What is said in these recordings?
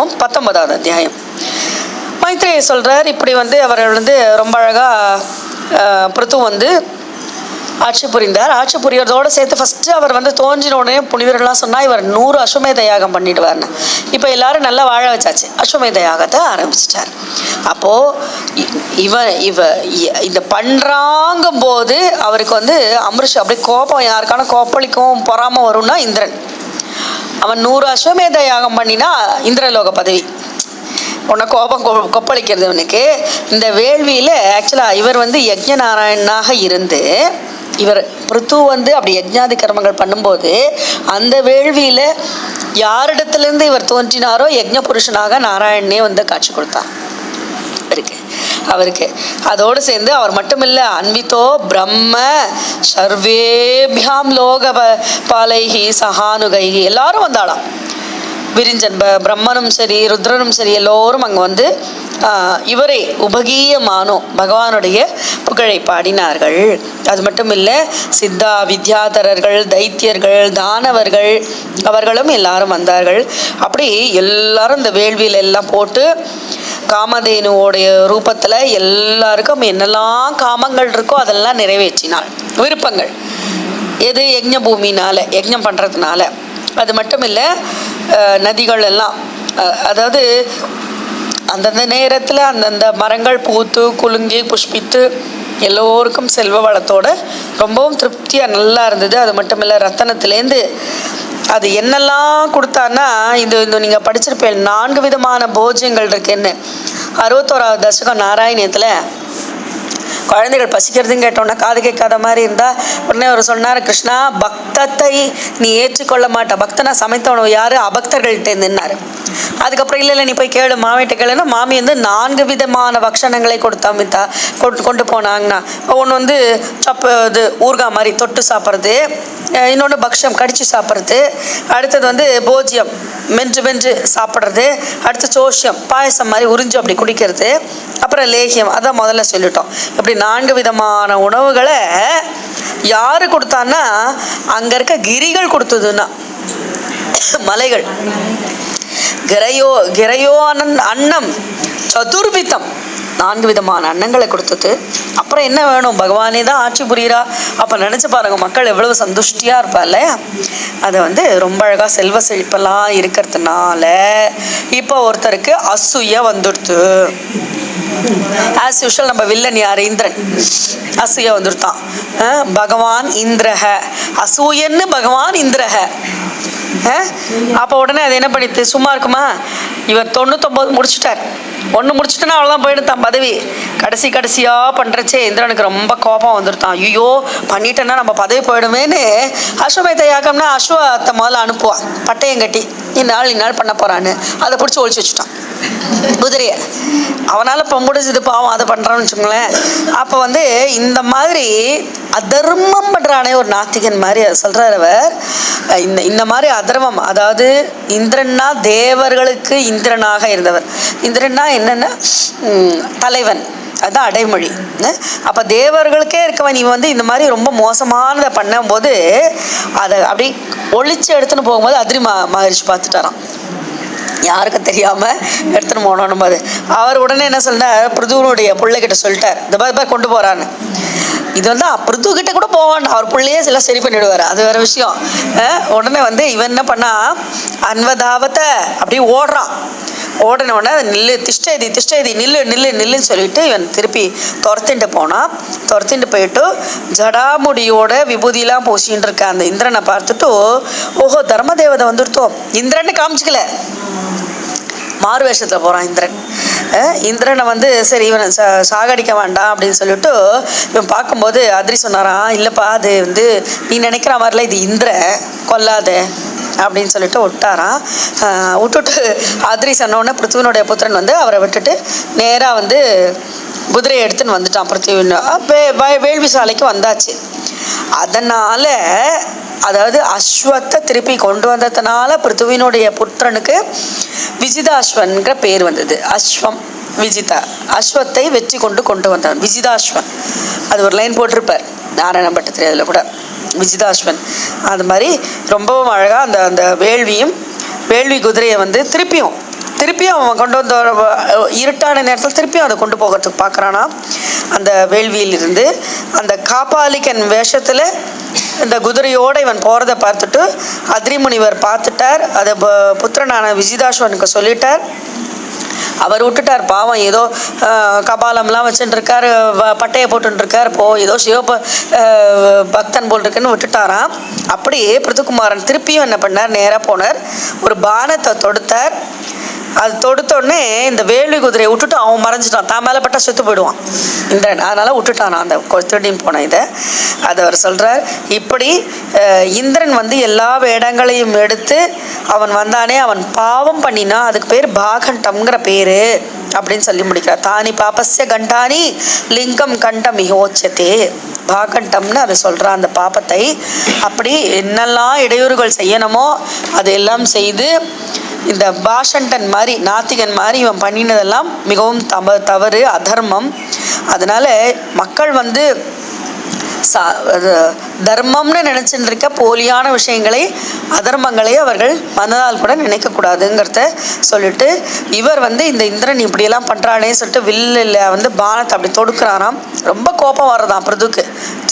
பார்ப்போம். பத்தொன்பதாவது அத்தியாயம். மைத்ரேய சொல்கிறார் இப்படி வந்து அவர்கள் வந்து ரொம்ப அழகாக பிருத்து வந்து ஆட்சி புரிந்தார். ஆட்சி புரியறதோடு சேர்த்து ஃபஸ்ட்டு அவர் வந்து தோன்றின உடனே புனிவர்கள்லாம் சொன்னால் இவர் நூறு அஸ்வமேத யாகம் பண்ணிடுவார்னு. இப்போ எல்லாரும் நல்லா வாழ வச்சாச்சு. அஸ்வமேத யாகத்தை ஆரம்பிச்சிட்டார். அப்போது இவ இவ இ- இந்த பண்ணுறாங்கும் போது அவருக்கு வந்து அமிர்ஷ் அப்படியே கோபம் யாருக்கான கோப்பளிக்கும் பொறாமல் வரும்னா இந்திரன். அவன் நூறு அஸ்வமேத யாகம் பண்ணினா இந்திரலோக பதவி. உன்னை கோபம் கொ- கொப்பளிக்கிறது உனக்கு இந்த வேள்வியில் ஆக்சுவலாக இவர் வந்து யஜ்ஞ நாராயணனாக இருந்து இவர் பிருத்து வந்து அப்படி யஜ்ஞாதி கர்மங்கள் பண்ணும்போது அந்த வேள்வியில் யாரிடத்துலேருந்து இவர் தோன்றினாரோ யஜ்ஞ புருஷனாக நாராயணனே வந்து காட்சி கொடுத்தான். அவருக்கு. அதோடு சேர்ந்து அவர் மட்டும் இல்லை அன்வித்தோ பிரம்ம சர்வேபியாம் லோக பாலைகி சகானுகைகி எல்லாரும் வந்தாளாம். விரிஞ்சன் ப பிரம்மனும் சரி ருத்ரனும் சரி எல்லோரும் அங்கே வந்து இவரே உபகீயமானோ பகவானுடைய புகழை பாடினார்கள். அது மட்டும் இல்லை சித்தா வித்யாதரர்கள் தைத்தியர்கள் தானவர்கள் அவர்களும் எல்லாரும் வந்தார்கள். அப்படி எல்லாரும் இந்த வேள்வியில எல்லாம் போட்டு காமதேனுவோடைய ரூபத்தில் எல்லாருக்கும் என்னெல்லாம் காமங்கள் இருக்கோ அதெல்லாம் நிறைவேற்றினாள். விருப்பங்கள். எது யஜ்ஞ பூமினால யஜ்ஞம் பண்ணுறதுனால அது மட்டும் இல்லை நதிகள் எல்லாம் அதாவது அந்தந்த நேரத்தில் அந்தந்த மரங்கள் பூத்து குலுங்கி புஷ்பித்து எல்லோருக்கும் செல்வ வளத்தோட ரொம்பவும் திருப்தியாக நல்லா இருந்தது. அது மட்டும் இல்லை ரத்தனத்துலேருந்து அது என்னெல்லாம் கொடுத்தான்னா இது இந்த நீங்கள் படிச்சிருப்பேன் நான்கு விதமான போஜ்யங்கள் இருக்குன்னு. அறுபத்தோராவது தசகம் நாராயணியத்தில் குழந்தைகள் பசிக்கிறதுன்னு கேட்டோன்னா காது கேட்காத மாதிரி இருந்தால் உடனே அவர் சொன்னார் கிருஷ்ணா பக்தத்தை நீ ஏற்றுக்கொள்ள மாட்ட. பக்தனா சமைத்த யார்? அபக்தர்கள்ட்ட நின்னார். அதுக்கப்புறம் இல்லை இல்லை நீ போய் கேளு. மாமிட்ட கேளுன்னா மாமி வந்து நான்கு விதமான பக்ஷணங்களை கொடுத்தாமித்தா கொண்டு கொண்டு போனாங்கண்ணா ஒன்று வந்து சப்பு இது ஊறுகாய் மாதிரி தொட்டு சாப்பிட்றது இன்னொன்று பக்ஷம் கடிச்சு சாப்பிட்றது அடுத்தது வந்து போஜ்யம் மென்று மென்று சாப்பிட்றது அடுத்து சோஷியம் பாயசம் மாதிரி உறிஞ்சு அப்படி குடிக்கிறது அப்புறம் லேகியம் அதான் முதல்ல சொல்லிட்டோம். இப்படி நான்கு விதமான உணவுகளை யாரு கொடுத்தான்னா அங்க இருக்க கிரிகள் கொடுத்ததுன்னா மலைகள். கிரையோ கிரையோ அனன் அன்னம் சதுர்விதம். நான்கு விதமான அன்னங்களை கொடுத்தது. அப்புறம் என்ன வேணும்? பகவானே தான் ஆட்சி புரியுறா. அப்போ நினச்சி பாருங்க மக்கள் எவ்வளவு சந்துஷ்டியாக இருப்பா இல்லையா? அதை வந்து ரொம்ப அழகாக செல்வ செழிப்பெல்லாம் இருக்கிறதுனால இப்போ ஒருத்தருக்கு அசூய வந்துடுத்து. ஆஸ் யூஷுவல் நம்ம வில்லன் யார்? இந்திரன். அசூய வந்துருத்தான் பகவான் இந்திரஹ அசூயன்னு பகவான் இந்திரஹ அப்போ உடனே அது என்ன பண்ணிட்டு சும்மா இருக்குமா? இவர் தொண்ணூத்தொம்பது முடிச்சுட்டார். ஒன்று முடிச்சிட்டனா அவ்வளோதான் போயிடும் தான் பதவி. கடைசி கடைசியாக பண்ணுறச்சே இந்திரனுக்கு ரொம்ப கோபம் வந்துருத்தான் ஐயோ பண்ணிட்டேன்னா நம்ம பதவி போயிடுமேன்னு அஸ்வமேத யாக்கம்னா அஸ்வத்தை முதல்ல அனுப்புவான் பட்டயம் கட்டி. இந்நாள் இந்நாள் பண்ண போகிறான்னு அதை பிடிச்சி ஒழிச்சு வச்சுட்டான். குதிரையை. அவனால் இப்போ முடிஞ்சது பாவம் அதை பண்ணுறான்னு வச்சுக்கோங்களேன். அப்போ வந்து இந்த மாதிரி அதர்மம் பண்ணுறானே ஒரு நாத்திகன் மாதிரி சொல்கிறார் அவர். இந்த இந்த மாதிரி அதர்மம் அதாவது இந்திரன்னா தேவர்களுக்கு இந்திரனாக இருந்தவர். இந்திரன்னா என்னென்னா தலைவன். அதுதான் அடைமொழி. அப்போ தேவர்களுக்கே இருக்கவன் இவன் வந்து இந்த மாதிரி ரொம்ப மோசமானதை பண்ணும்போது அதை அப்படி ஒழிச்சு எடுத்துன்னு போகும்போது அதிரி மா மகிழ்ச்சி பார்த்துட்டாராம். யாருக்கும் தெரியாமல் எடுத்துன்னு போனோம் நம்ம அது அவர் உடனே என்ன சொன்னார் பிருதுவனுடைய பிள்ளைகிட்ட சொல்லிட்டார். இந்த மாதிரி கொண்டு போகிறான்னு இது வந்து பிருது கிட்ட கூட போவான் அவர் பிள்ளையே சில சரி பண்ணிடுவார். அது வேற விஷயம். உடனே வந்து இவன் என்ன பண்ணா அன்வதாவத்தை அப்படியே ஓடுறான் ஓடின உடனே நில்லு திஷ்டேதி திஷ்டேதி நில்லு நில்லு நில்லுன்னு சொல்லிட்டு இவன் திருப்பி துரத்திட்டு போனான் துரத்திட்டு போயிட்டு ஜடாமுடியோட விபூதியெல்லாம் பூசின்னு இருக்க அந்த இந்திரனை பார்த்துட்டு ஓஹோ தர்மதேவதை வந்துருத்தோம். இந்திரன்னு காமிச்சிக்கல. மாறு வேஷத்தில் போகிறான் இந்திரன். இந்திரனை வந்து சரி இவனை ச சாகடிக்க வேண்டாம் அப்படின்னு சொல்லிட்டு இவன் பார்க்கும்போது அதிரி சொன்னாராம் இல்லைப்பா அது வந்து நீ நினைக்கிற மாதிரிலாம் இது இந்திரன் கொல்லாத அப்படின்னு சொல்லிட்டு விட்டாராம். விட்டுட்டு அதிரி சொன்னோடனே பிருத்துவனுடைய புத்திரன் வந்து அவரை விட்டுட்டு நேராக வந்து குதிரையை எடுத்துன்னு வந்துட்டான் பிருத்திவின் வே- வே- வேள்வி சாலைக்கு வந்தாச்சு. அதனால அதாவது அஸ்வத்தை திருப்பி கொண்டு வந்ததுனால பிருத்துவினுடைய புத்திரனுக்கு விஜிதாஸ்வன்கிற பேர் வந்தது. அஸ்வம் விஜிதா. அஸ்வத்தை வெற்றி கொண்டு கொண்டு வந்தான் விஜிதாஸ்வன். அது ஒரு லைன் போட்டிருப்பார். நாராயண பட்டத்திரி அதில் கூட. விஜிதாஸ்வன். அது மாதிரி ரொம்பவும் அழகாக அந்த அந்த வேள்வியும் வேள்வி குதிரையை வந்து திருப்பியும் திருப்பியும் அவன் கொண்டு வந்த இருட்டான நேரத்தில் திருப்பியும் அதை கொண்டு போகிறதுக்கு பார்க்குறானா? அந்த வேள்வியிலிருந்து அந்த காப்பாளிக்கன் வேஷத்தில் இந்த குதிரையோட இவன் போகிறத பார்த்துட்டு அத்ரிமுனிவர் பார்த்துட்டார். அதை ப- புத்திரனான விஜிதாஸ்வனுக்கு சொல்லிட்டார். அவர் விட்டுட்டார். பாவம் ஏதோ கபாலம்லாம் வச்சுட்டுருக்கார் வ- பட்டையை போட்டுருக்கார் போ ஏதோ சிவப பக்தன் போல் இருக்குன்னு விட்டுட்டாராம். அப்படியே பிருத்துக்குமாரன் திருப்பியும் என்ன பண்ணார்? நேராக போனார். ஒரு பானத்தை தொடுத்தார். அது தொடுத்தோடனே இந்த வேலு குதிரையை விட்டுட்டு அவன் மறைஞ்சிட்டான். தான் மேலே பட்டா செத்து போயிடுவான். இந்திரன். அதனால் விட்டுட்டான் அந்த கொ- திருடின்னு போன இதை. அதை அவர் சொல்கிறார் இப்படி இந்திரன் வந்து எல்லா வேடங்களையும் எடுத்து அவன் வந்தானே அவன் பாவம் பண்ணினா அதுக்கு பேர் பாகண்டம்ங்கிற பேர் அப்படின்னு சொல்லி முடிக்கிறார். தானி பாபஸ்ய கண்டானி லிங்கம் கண்டம் மிகோச்சதே. பாகண்டம்னு அதை சொல்கிறான் அந்த பாப்பத்தை அப்படி என்னெல்லாம் இடையூறுகள் செய்யணுமோ அதையெல்லாம் செய்து இந்த பாஷண்டன் மாதிரி நாத்திகன் மாதிரி இவன் பண்ணினதெல்லாம் மிகவும் தவ தவறு அதர்மம். அதனால மக்கள் வந்து சா தர்மம்னு நினச்சிட்டு இருக்க போலியான விஷயங்களை அதர்மங்களை அவர்கள் மனதால் கூட நினைக்கக்கூடாதுங்கிறத சொல்லிட்டு இவர் வந்து இந்த இந்திரன் இப்படியெல்லாம் பண்ணுறானே சொல்லிட்டு வில்லில் வந்து பானத்தை அப்படி தொடுக்கிறாராம். ரொம்ப கோபம் வர்றதாம் பிரதுக்கு.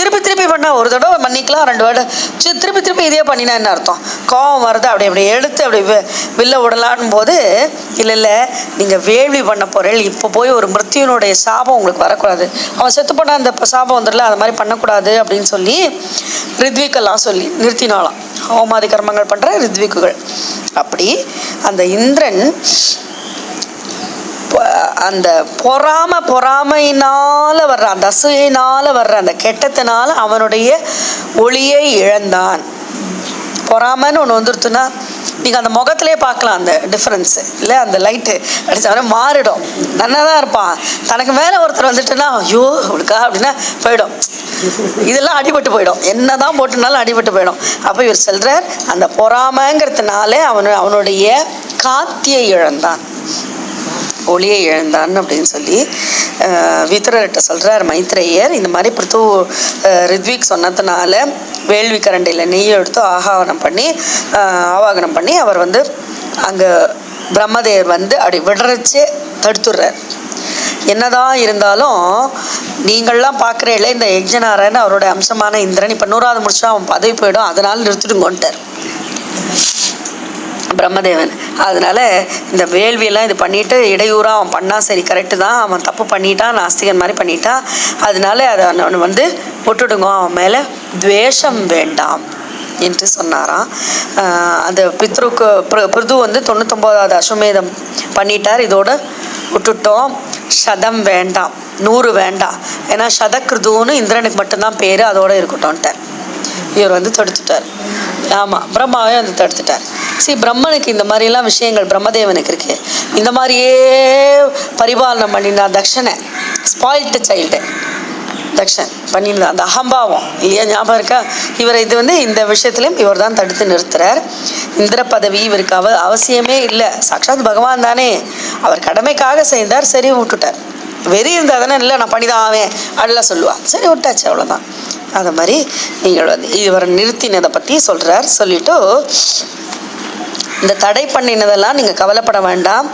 திருப்பி திருப்பி பண்ணா ஒரு தடவை மன்னிக்கலாம் ரெண்டு வேர்டு திருப்பி திருப்பி இதே பண்ணினா என்ன அர்த்தம்? கோபம் வருது அப்படி அப்படி எடுத்து அப்படி வில்ல விடலான் போது இல்லை இல்லை நீங்கள் வேள்வி பண்ண போகிறீள் இப்போ போய் ஒரு மிருத்தியனுடைய சாபம் உங்களுக்கு வரக்கூடாது. அவன் செத்து போனால் அந்த சாபம் வந்துடல அது மாதிரி பண்ணக்கூடாது அப்படின்னு சொல்லி ரித்விக்கெல்லாம் சொல்லி நிறுத்தினாலாம் ஹோமாதி கர்மங்கள் பண்ணுற ரித்விக்குகள். அப்படி அந்த இந்திரன் அந்த பொறாம பொறாமையினால வர்ற அந்த அசூயினால வர்ற அந்த கெட்டத்தினால அவனுடைய ஒளியை இழந்தான். பொறாமைன்னு ஒன்று வந்துருத்துன்னா நீங்கள் அந்த முகத்திலே பார்க்கலாம் அந்த டிஃப்ரென்ஸு இல்லை? அந்த லைட்டு அடித்தவன மாறிடும். நல்லா தான் இருப்பான். தனக்கு மேலே ஒருத்தர் வந்துட்டுன்னா ஐயோ அவளுக்கா அப்படின்னா போயிடும். இதெல்லாம் அடிபட்டு போயிடும். என்னதான் போட்டுனாலும் அடிபட்டு போயிடும். அப்போ இவர் சொல்கிறார் அந்த பொறாமைங்கிறதுனால அவனு அவனுடைய காத்தியை இழந்தான். ஒளியை இழந்தான் அப்படின்னு சொல்லி வித்ரர்கிட்ட சொல்கிறார் மைத்ரேயர். இந்த மாதிரி பிருத்து ரித்விக் சொன்னதுனால வேள்வி கரண்டியில் நெய் எடுத்து ஆகாவனம் பண்ணி ஆவாகனம் பண்ணி அவர் வந்து அங்கே பிரம்மதேவர் வந்து அப்படி விடுறச்சே தடுத்துடுறார். என்னதான் இருந்தாலும் நீங்கள்லாம் பார்க்குறீங்களே இந்த யஜ்ஞனாரன் அவரோட அம்சமான இந்திரன். இப்போ நூறாவது முடிச்சா அவன் பதவி போயிடும் அதனால நிறுத்திடுங்கோன்ட்டார். பிரம்மதேவன். அதனால் இந்த வேள்வியெல்லாம் இது பண்ணிவிட்டு இடையூறாக அவன் பண்ணால் சரி கரெக்டு தான். அவன் தப்பு பண்ணிட்டான் நாஸ்திகன் மாதிரி பண்ணிட்டான் அதனால அதை அவனை வந்து விட்டுடுங்க அவன் மேலே துவேஷம் வேண்டாம் என்று சொன்னாராம். அந்த பித்ருக்கு பிர- பிருது வந்து தொண்ணூத்தொம்போதாவது அஸ்வமேதம் பண்ணிட்டார். இதோட விட்டுட்டோம். சதம் வேண்டாம் நூறு வேண்டாம். ஏன்னா சதக்ருதுன்னு இந்திரனுக்கு மட்டும்தான் பேர் அதோடு இருக்கட்டும்ட்டார் இவர் வந்து தடுத்துட்டார். ஆமாம் பிரம்மாவே வந்து தடுத்துட்டார். சரி பிரம்மனுக்கு இந்த மாதிரிலாம் விஷயங்கள் பிரம்மதேவனுக்கு இருக்கு. இந்த மாதிரியே பரிபாலனம் பண்ணினா தக்ஷனை ஸ்பாயில்டு சைல்டு தக்ஷன் பண்ணியிருந்தா அந்த அகம்பாவம். இல்லையா ஞாபகம் இருக்கா? இவரை இது வந்து இந்த விஷயத்துலையும் இவர் தான் தடுத்து நிறுத்துறார். இந்திர பதவி இவருக்கு அவ அவசியமே இல்லை. சாட்சாத் பகவான் தானே. அவர் கடமைக்காக செய்தார் சரி விட்டுட்டார். வெறி இருந்தால் தானே இல்லை நான் பண்ணிதான் ஆவேன் அப்படிலாம் சொல்லுவாள் சரி விட்டாச்சு அவ்வளோதான் அது மாதிரி நீங்கள் வந்து இவர் நிறுத்தினதை பற்றி சொல்கிறார் சொல்லிட்டு இந்த தடை பண்ணினதெல்லாம் நீங்கள் கவலைப்பட வேண்டாம்.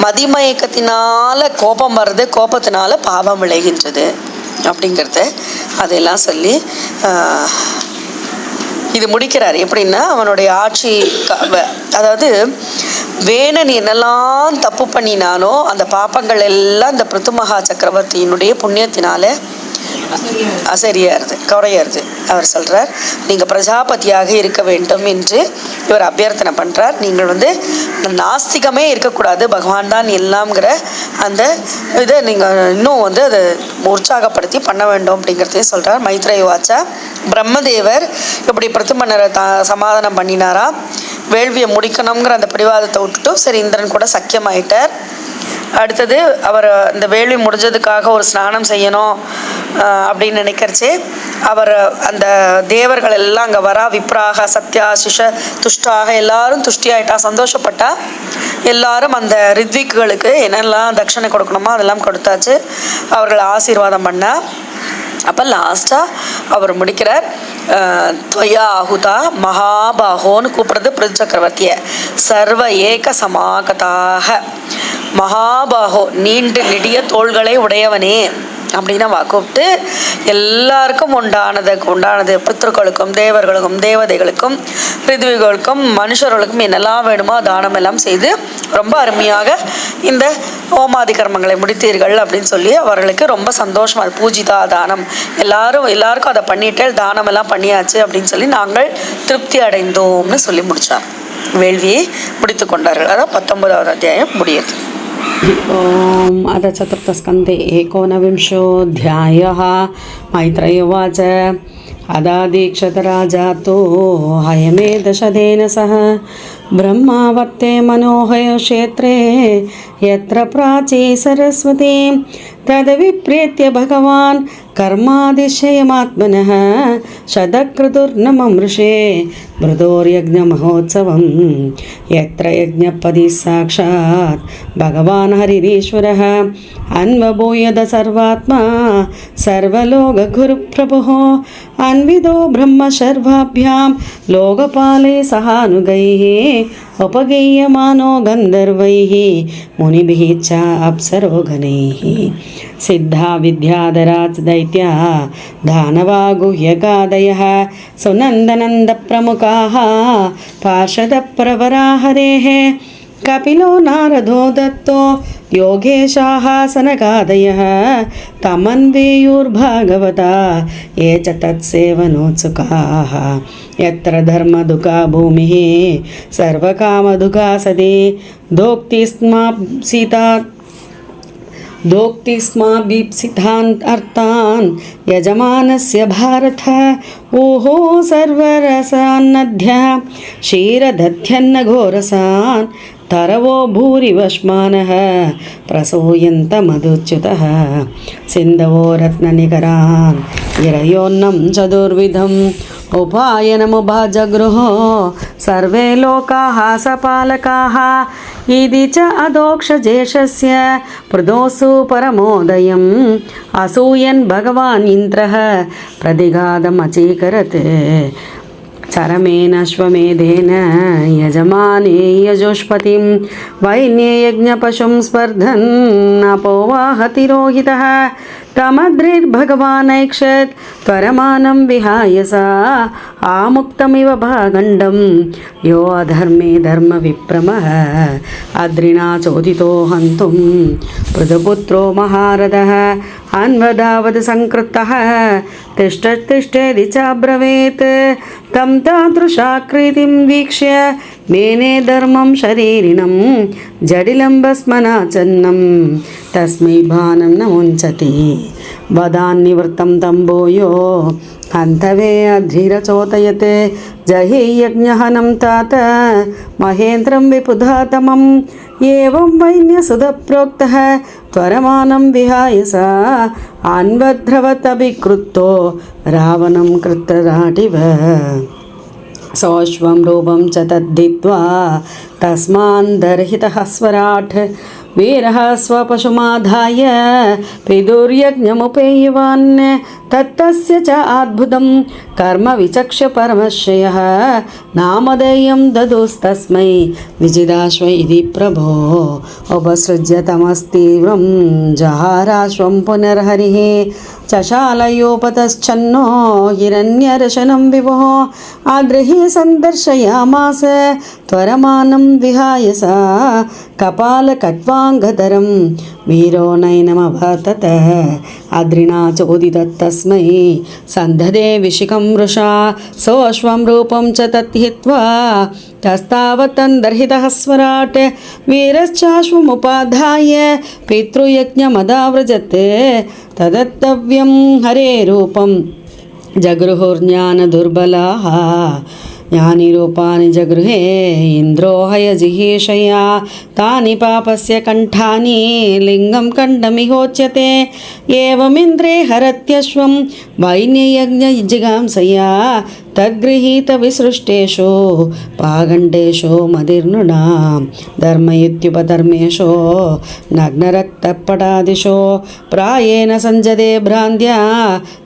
மதிமயக்கத்தினால கோபம் வருது கோபத்தினால பாவம் விளைகின்றது அப்படிங்கிறத அதெல்லாம் சொல்லி இது முடிக்கிறார். எப்படின்னா அவனுடைய ஆட்சி க- அதாவது வேணன் என்னெல்லாம் தப்பு பண்ணினானோ அந்த பாப்பங்கள் எல்லாம் இந்த பிருத்துமகா சக்கரவர்த்தியினுடைய புண்ணியத்தினால சரியாருது குறையிறது அவர் சொல்கிறார் நீங்கள் பிரஜாபதியாக இருக்க வேண்டும் என்று இவர் அபியர்த்தனை பண்ணுறார் நீங்கள் வந்து நாஸ்திகமே இருக்கக்கூடாது. பகவான் தான் எல்லாம்ங்கிற அந்த இதை நீங்கள் இன்னும் வந்து அதை உற்சாகப்படுத்தி பண்ண வேண்டும் அப்படிங்கிறதையும் சொல்கிறார் மைத்ரேய வாச்சா பிரம்மதேவர் இப்படி பிரதிமன்னரை த சமாதானம் பண்ணினாரா? வேள்வியை முடிக்கணுங்கிற அந்த பிடிவாதத்தை விட்டுட்டும் சரி இந்திரன் கூட சக்கியமாயிட்டார். அடுத்தது அவர் இந்த வேள்வி முடிஞ்சதுக்காக ஒரு ஸ்நானம் செய்யணும் அப்படின்னு நினைக்கிறச்சே அவர் அந்த தேவர்கள் எல்லாம் அங்கே வரா விப்ராக சத்யா சிஷ துஷ்டாக எல்லாரும் துஷ்டியாயிட்டா சந்தோஷப்பட்டா எல்லாரும் அந்த ரித்விக்குகளுக்கு என்னெல்லாம் தட்சணை கொடுக்கணுமோ அதெல்லாம் கொடுத்தாச்சு. அவர்கள் ஆசீர்வாதம் பண்ணா. அப்போ லாஸ்ட்டாக அவர் முடிக்கிறார் துவயா ஆகுதா மகாபாகோன்னு கூப்பிடுறது பிருத் சக்கரவர்த்திய சர்வ ஏக சமாகதாக. மகாபாகோ நீண்டு நெடிய தோள்களை உடையவனே அப்படின்னு அவ கூப்பிட்டு எல்லாருக்கும் உண்டானது உண்டானது பித்ருக்களுக்கும் தேவர்களுக்கும் தேவதைகளுக்கும் ரிதுவிகளுக்கும் மனுஷர்களுக்கும் என்னெல்லாம் வேணுமோ தானம் எல்லாம் செய்து ரொம்ப அருமையாக இந்த ஹோமாதி கர்மங்களை முடித்தீர்கள் அப்படின்னு சொல்லி அவர்களுக்கு ரொம்ப சந்தோஷமா அது பூஜிதா தானம். எல்லாரும் எல்லாருக்கும் அதை பண்ணிட்டு தானம் எல்லாம் பண்ணியாச்சு அப்படின்னு சொல்லி நாங்கள் திருப்தி அடைந்தோம்னு சொல்லி முடிச்சார். வேள்வியை முடித்து கொண்டார்கள். அதான் பத்தொன்பதாவது அத்தியாயம் முடியுது ॐ अथ चतुर्थस्कन्धे एकोनविंशोऽध्यायः मैत्रेय उवाच अदादीक्षतराजातो हयमे दशदेन सह ब्रह्मावर्ते मनोहयक्षेत्रे यत्र प्राची सरस्वती तद्विप्रेत्य भगवान् कर्मादिशयमात्मनः शतक्रतुर्नममृषे मृदोर्यज्ञमहोत्सवं यत्र यज्ञपदी साक्षात् भगवान् हरिरीश्वरः अन्वभूयद सर्वात्मा, सर्वलोकगुरुप्रभुः, अन्विदो ब्रह्मशर्वाभ्यां लोकपाले सहानुगैः, उपगीयमानो गन्धर्वैः, मुनिभिः अप्सरोगणैः सिद्धा विद्याधरात् दैत्या दानवा गुह्यगादयः सुनन्दनन्दप्रमुखाः पार्षदप्रवरा हरेः कपिलो नारदो दत्तो योगेशाः सनकादयः तमन्वेयुर्भागवता ये च तत्सेवनोत्सुकाः यत्र धर्मदुःखा भूमिः सर्वकामदुःखा सदि दोक्तिस्मा सीता दोक्तिस्माभीप्सितान् यजमानस्य भारत। ऊहो सर्वरसान्नद्य क्षीरदध्यन्न घोरसान् तरवो भूरिवश्मानः प्रसूयन्तमधुच्युतः सिन्धवो रत्ननिकरान् गिरयोन्नं चतुर्विधम्। उपायनमुभजगृः सर्वे लोका सपालका। इदि च अदोक्ष अदोक्षजेशस्य पृदोऽसु परमोदयम्। असूयन् भगवान् इन्द्रः प्रदिगादमचीकरत् चरमेण, अश्वमेधेन, यजमाने यजोष्पतिं वैन्ये यज्ञपशुं स्पर्धन्, अपोवाहति रोहितः। తమద్రిర్భగవానైక్షత్ త్వరమానం విహాయ సా ఆముక్తమివ భాగండం యో అధర్మే ధర్మ విప్రమ అద్రినా చోదితో హంతుం పృథపుత్రో మహారథ అన్వదావద్ సంకృత్త తిష్టతిష్టేది చాబ్రవీత్ तं तादृशाकृतिं वीक्ष्य मेने धर्मं शरीरिणं जडिलं भस्मनाचन्नं तस्मै भानं न मुञ्चति वदान्निवृत्तं హంతవే అధీరచోతయతే జహి యజ్ఞహనం తాత మహేంద్రం విపుధాతమం ఏం వైన్యసుధ ప్రోక్త త్వరమానం విహాయ సా అన్వధ్రవతభికృత్తో రావణం కృత్రరాటివ సోష్వం రూపం చ తద్దిత్వా తస్మాన్ దర్హిత స్వరాట్ వీర స్వపశుమాధాయ పిదుర్యజ్ఞముపేయవాన్ తత్తస్య చ అద్భుతం కర్మ విచక్ష పరమశ్రయ. నామధేయం దదోస్తస్మై. విజిదాశ్వ ఇది ప్రభో. ఉపసృజ్య తమస్తీవ్రం జహారాశ్వం పునర్హరి. చశాలయోపతశ్చన్నో హిరణ్యరశనం విభో. ఆద్రహి సందర్శయామాస. త్వరమానం విహాయ సా కపాలకట్వా శుభాంగధరం వీరోనైనమవతత అద్రిణాచోదితత్తస్మై సంధదే విషికం వృషా. సోష్వం రూపం చ తత్హిత్వా తస్తావతందర్హిత స్వరాట్ వీరశ్చాశ్వముపాధాయ పితృయజ్ఞమదావ్రజత్. తదత్తవ్యం హరే రూపం. జగృహుర్జ్ఞానదుర్బలాः. యాని రూపాని జగృహే ఇంద్రోహయ తాని పాపస్య కంఠాని లింగం కంఠమిహోచ్యతే ఏవమింద్రే హరత్యశ్వం వైన్యయజ్ఞ జిగాంసయా తద్గృహీత విసృష్టేషో పాగండేషో మదిర్నునా ధర్మయుత్యుపధర్మేషు నగ్నరక్తపటాదిశో ప్రాయేణ సంజదే భ్రాంత్యా.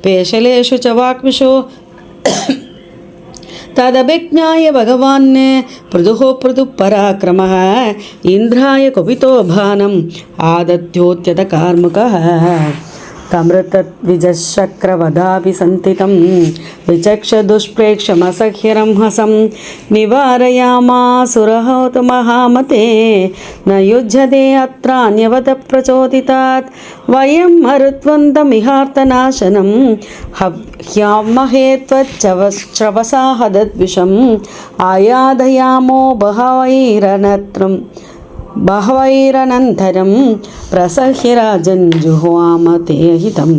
పేషలేషు చ వాక్విషు तदभिज्ञाय भगवान् पृदुः पृदुः पराक्रमः इन्द्राय कुपितो भानम् आदत्योत्यतकार्मुकः तमृतद्विजशक्रवदापि सन्तितं विचक्ष दुष्प्रेक्षमसह्यरं हसं निवारयामासुरहोतु महामते न युज्यते अत्रान्यवत प्रचोदितात् वयं मरुत्वन्तमिहार्तनाशनं हव्यामहे त्वच्चवश्रवसाहदद्विषम् आयाधयामो बहवैरनत्रम् बहवैरनन्तरं प्रसह्य राजन् जुह्वाम ते हितम्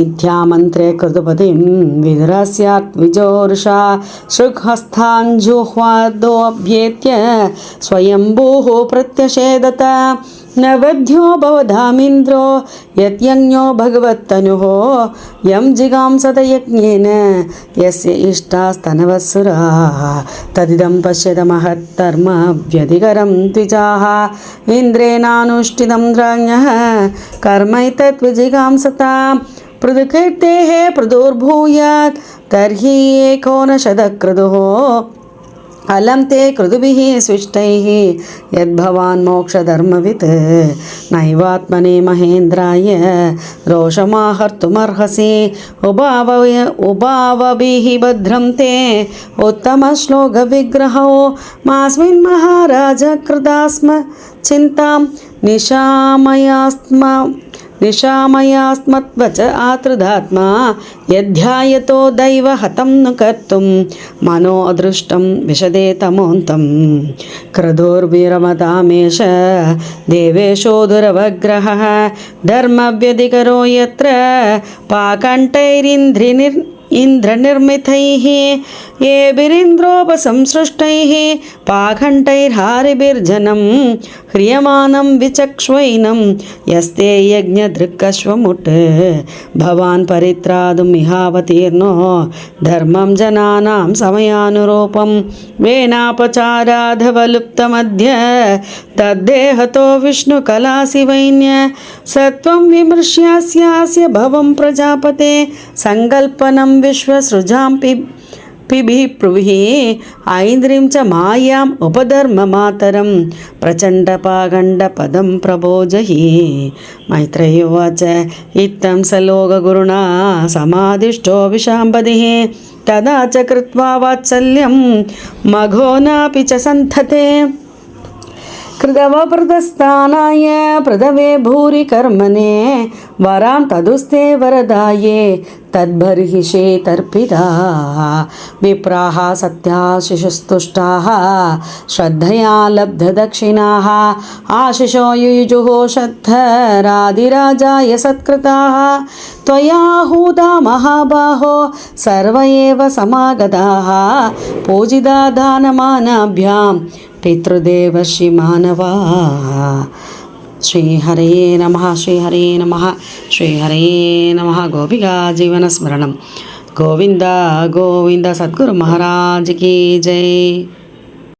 इत्यामन्त्रे कृतपतिं विदुरस्यात् विजोरुषा शृक्हस्ताञ्जुह्वादोऽभ्येत्य स्वयम्भूः प्रत्यषेदत नवध्यो भवधामिन्द्रो यत्यज्ञो भगवत्तनुः। यं जिगांसत यज्ञेन यस्य इष्टास्तनवसुराः। तदिदं पश्यत महत्तर्म व्यधिकरं द्विजाः। इन्द्रेणानुष्ठितं राज्ञः कर्मैतद्विजिगांसतां पृथुकीर्तेः पृथुर्भूयात्। तर्हि एको न शतक्रतुः अलं ते कृतुभिः स्विष्टैः यद्भवान् मोक्षधर्मवित्। नैवात्मने महेन्द्राय रोषमाहर्तुमर्हसि, उभावय, उभावभिः भद्रं ते। उत्तमश्लोकविग्रहौ मास्मिन् महाराज कृता स्म चिन्तां निशामयास्म। निशामयास्मत्वच आतृधात्मा यध्यायतो दैवहतं न कर्तुं मनो अदृष्टं विशदे तमोन्तं क्रदुर्विरमतामेष देवेशो दुरवग्रहः धर्मव्यधिकरो यत्र पाकण्ठैरिन्द्रिनिर् इन्द्रनिर्मितैः येभिरिन्द्रोपसंसृष्टैः पाखण्डैर्हारिभिर्जनं హ్రియమానం విచక్ష్వైనం యస్తే యజ్ఞదృక్కశ్వముట్ భవాన్ పరిత్రాదు మిహావతీర్ణో ధర్మం జనానాం సమయానురూపం వేణాపచారాధవలుప్తమధ్య తద్దేహతో విష్ణు కళాశివైన్య సత్వం విమృశ్యాస్యాస్య భవం ప్రజాపతే సంకల్పనం విశ్వసృజాం పిబ్ పిభి పృవి ఐంద్రిం చ మాయాం ఉపధర్మ మాతరం ప్రచండ పాగండ పదం ప్రబోజహి మైత్రేయోవాచ ఇత్తం సలోగ గురుణా సమాధిష్టో విశాంబది తదా చ కృత్వా వాత్సల్యం మఘోనాపి చ సంతతే प्रदवे भूरि कर्मणे वरान् तदुस्ते वरदाये, तद्बर्हिषे तर्पिताः। विप्राः सत्या शिशुस्तुष्टाः श्रद्धया लब्धदक्षिणाः, आशिषो युयुजुः श्रद्धरादिराजाय सत्कृताः। त्वया हूता महाबाहो सर्व एव समागताः। पूजिता दानमानाभ्यां పితృదేవశి మానవా శ్రీహరయే నమ శ్రీహరే నమ శ్రీహరే నమ. గోపిగా జీవన స్మరణం. గోవింద గోవింద సద్గురు మహారాజ్కి జై.